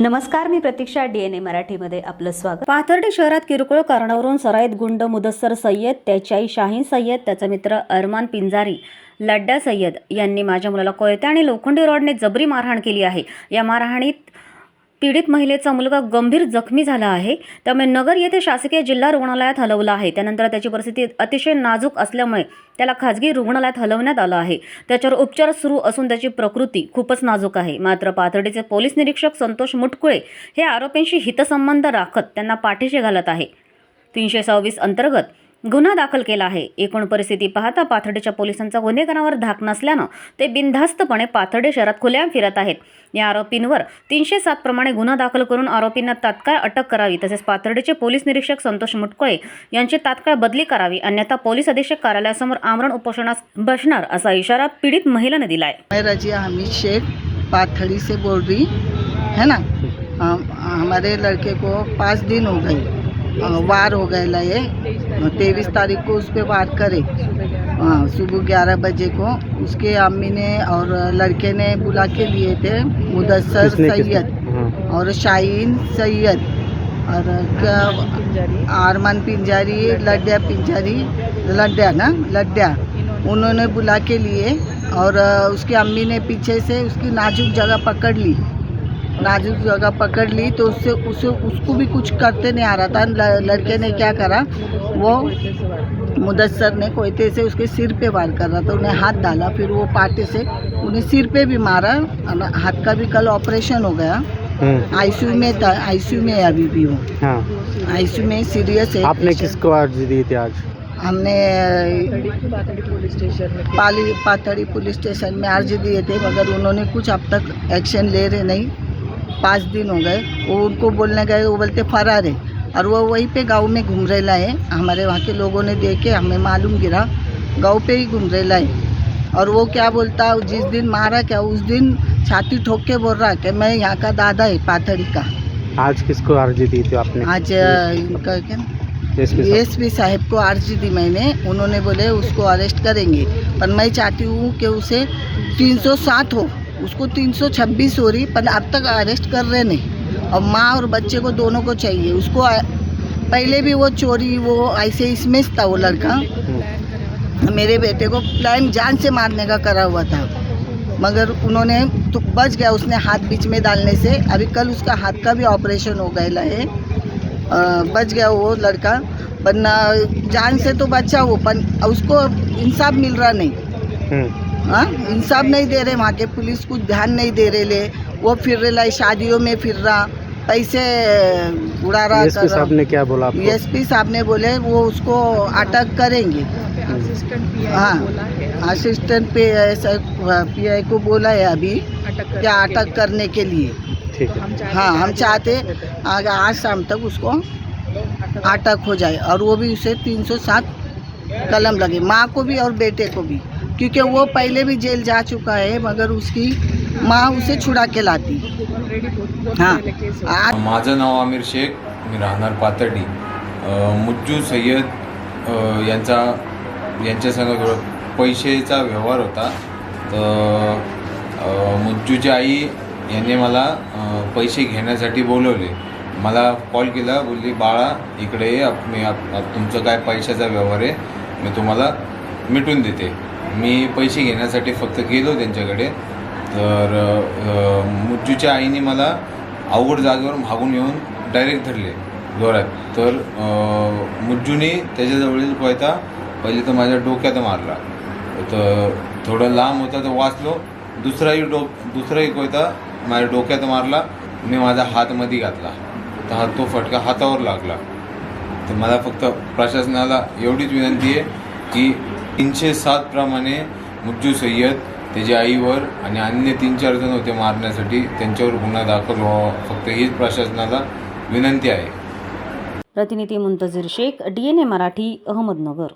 नमस्कार मी प्रतीक्षा D N ए मराठीमध्ये आपलं स्वागत. पाथर्डी शहरात किरकोळ कारणावरून सराईत गुंड मुदस्सर सय्यद त्याची आई शाहीन सय्यद त्याचा मित्र अरमान पिंजारी लड्डा सय्यद यांनी माझ्या मुलाला कोयत्या आणि लोखंडी रॉडने जबरी मारहाण केली आहे. या मारहाणीत पीडित महिलेचा मुलगा गंभीर जखमी झाला आहे. त्यामुळे नगर येथे शासकीय जिल्हा रुग्णालयात हलवलं आहे. त्यानंतर त्याची परिस्थिती अतिशय नाजूक असल्यामुळे त्याला खाजगी रुग्णालयात हलवण्यात आलं आहे. त्याच्यावर उपचार सुरू असून त्याची प्रकृती खूपच नाजूक आहे. मात्र पाथर्डीचे पोलीस निरीक्षक संतोष मुटकुळे हे आरोपींशी हितसंबंध राखत त्यांना पाठीशी घालत आहे. तीनशे सव्वीस अंतर्गत गुन्हा दाखल केला आहे. एकूण परिस्थिती पाहता पाथर्डीच्या पोलिसांचा गुन्हेगारांवर धाक नसल्यानं ते बिनधास्तपणे पाथर्डी शहरात खुल्याम फिरत आहेत. या आरोपींवर तीनशे सात प्रमाणे गुन्हा दाखल करून आरोपींना तात्काळ अटक करावी तसेच पाथर्डीचे पोलीस निरीक्षक संतोष मुटकोळे यांची तात्काळ बदली करावी अन्यथा पोलीस अधीक्षक कार्यालयासमोर आमरण उपोषणास बसणार असा इशारा पीडित महिलेनं दिलाय. हमीद शेख पाथड़ी से बोल रही है ना? हमारे लड़के को पाँच दिन हो गए। वार हो गए ये। तेईस तारीख को उस पर वार करे। हाँ सुबह ग्यारह बजे को। उसके अम्मी ने और लड़के ने बुला के लिए थे मुदसर सैयद और शाहीन सैयद। और क्या आरमान पिंजारी लड्डा पिंजारी लड्डा ना? लड्डा उन्होंने बुला के लिए और उसकी अम्मी ने पीछे से उसकी नाजुक जगह पकड़ ली। नाजुक जगह पकड़ ली तो उससे उसे उसको भी कुछ करते नहीं आ रहा था। लड़के ने क्या करा वो मुदस्सर ने कोयते से उसके सिर पे वार कर रहा था उन्हें हाथ डाला फिर वो पाटे से उन्हें सिर पे भी मारा हाथ का भी कल ऑपरेशन हो गया। आईसीयू में था आईसीयू में अभी भी वो। हाँ। आईसीयू में सीरियस है। आपने किसको अर्जी दी थी आज? हमने पाली पाथड़ी पुलिस स्टेशन में अर्जी दिए थे मगर उन्होंने कुछ अब तक एक्शन ले रहे नहीं। पाँच दिन हो गए। वो उनको बोलने गए वो बोलते फरार है। और वो वहीं पे गाँव में घूम रहेला है। हमारे वहाँ के लोगों ने देखे हमें मालूम गिरा। गाँव पे ही घूम रहेला है। और वो क्या बोलता जिस दिन मारा क्या उस दिन छाती ठोक के बोल रहा कि मैं यहाँ का दादा है पाथड़ी का। आज किसको अर्जी दी थी आपने? आज इनका क्या? एस पी साहब को अर्जी दी मैंने। उन्होंने बोले उसको अरेस्ट करेंगे। पर मैं चाहती हूँ कि उसे 307 हो। उसको 326 हो रही, पर अब तक अरेस्ट कर रहे नहीं। और माँ और बच्चे को दोनों को चाहिए। उसको पहले भी वो चोरी, वो ऐसे इसमें था वो लड़का. मेरे बेटे को प्लान जान से मारने का करा हुआ था। मगर उन्होंने तो बच गया उसने हाथ बीच में डालने से। अभी कल उसका हाथ का भी ऑपरेशन हो गया है। बच गया वो लड़का। पर जान से तो बचा वो, पर उसको इंसाफ मिल रहा नहीं। हम्म. इंसाफ नहीं दे रहे वहाँ के पुलिस कुछ ध्यान नहीं दे रहे ले। वो फिर रहा है शादियों में फिर रहा पैसे उड़ा रहा एसपी साहब ने क्या बोला आपको? एस पी साहब ने बोले वो उसको अटक करेंगे. हाँ असिस्टेंट पे पी आई को बोला है अभी क्या अटक करने के लिए। ठीक है। हाँ हम चाहते आगे आज शाम तक उसको अटक हो जाए और वो भी उसे 307 कलम लगे माँ को भी और बेटे को भी। क्योंकि वो पहले भी जेल जा चुका है मगर उसकी माँ उसे छुड़ा के लाती। हाँ। आज माझं नाव आमिर शेख मी राहणार पातर्डी मुज्जू सय्यद यांचा यांच्यासंग थोडं पैशाचा व्यवहार होता. तर मुज्जूची आई यांनी मला पैसे घेण्यासाठी बोलवले. मला कॉल केला बोलली बाळा इकडे ये मी आप- तुमचं काय पैशाचा व्यवहार आहे मी तुम्हाला मिटून देते. मी पैसे घेण्यासाठी फक्त गेलो त्यांच्याकडे. तर मुज्जूच्या आईने मला अवघड जागेवर भागून येऊन डायरेक्ट धरले जोरात. तर मुज्जूने त्याच्याजवळील कोयता पहिले तर माझ्या डोक्यात मारला. तर थोडं लांब होता तर वाचलो. दुसराही डो दुसराही कोयता माझ्या डोक्यात मारला. मी माझा हातमध्ये घातला. तर हा तो फटका हातावर लागला. तर मला फक्त प्रशासनाला एवढीच विनंती आहे की तीनशे सात प्रमाणे मुज्जू सय्यद त्याच्या आईवर आणि अन्य तीन चार जण होते मारण्यासाठी. त्यांच्यावर गुन्हा दाखल व्हावा. फक्त हीच प्रशासनाला विनंती आहे. प्रतिनिधी Muntazir Shaikh D N A Marathi Ahmednagar.